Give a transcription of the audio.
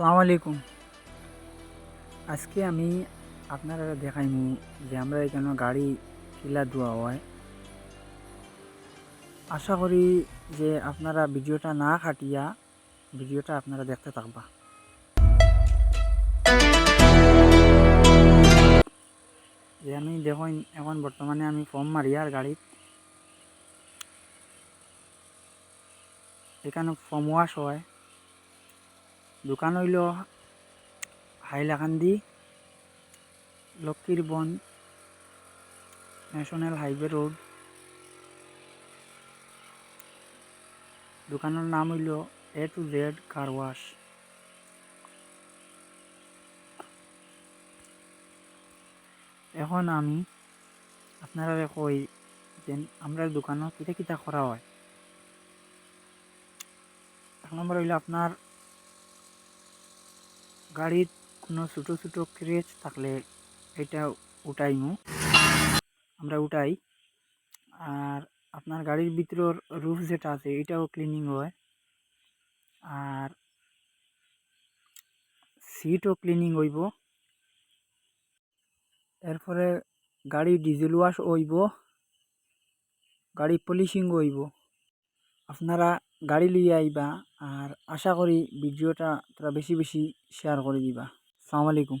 সালামু আলাইকুম। আজকে আমি আপনারা দেখাইমু যে আমরা এখানে গাড়ি কিলা ধোয়া হয়। আশা করি যে আপনারা ভিডিওটা না খাটিয়া ভিডিওটা আপনারা দেখতে থাকবা। যে আমি দেখুন, এখন বর্তমানে আমি ফর্ম মারি আর গাড়িত এখানে ফর্ম ওয়াশ হয়। দোকান হইল হাইলাকান্দি, লক্ষ্মীর বন, ন্যাশনাল হাইওয়ে রোড। দোকানের নাম হইল A to Z car wash এখন আমি আপনারা কই যে আমরা দোকানত কিতা কিতা করা হয়। এক নম্বর হইল আপনার গাড়ির কোনো ছোটো ছোটো ক্রেচ থাকলে এটা উঠাইমু। আমরা উঠাই, আর আপনার গাড়ির ভিতরের রুফ যেটা আছে, এটাও ক্লিনিং হয়। আর সিটও ক্লিনিং হইব। এরপরে গাড়ি ডিজেল ওয়াশ হইব। গাড়ি পলিশিং হইব। আপনারা গাড়ি লিয়ে আইবা আর আশা করি ভিডিওটা তোরা বেশি বেশি শেয়ার করে দিবা। সালামু আলাইকুম